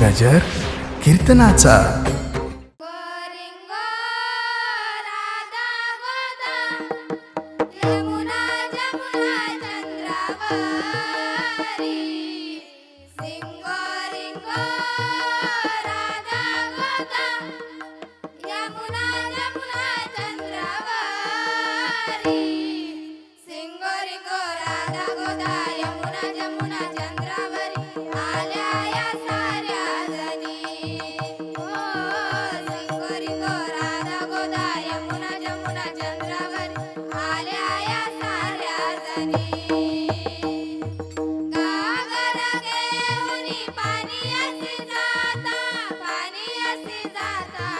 गजर कीर्तनाचा. सिंग ಮಾತಾ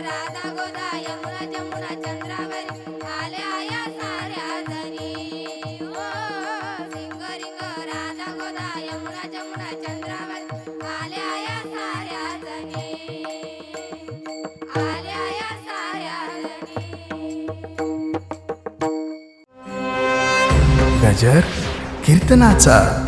राधा गोदा यमुना जमुना चंद्रावरी. आल्या या साऱ्या जरी. राधा गोदा यमुना जमुना चंद्रावरी. आल्या या साऱ्या जरी. आल्या या साऱ्या जरी. गजर कीर्तनाचा.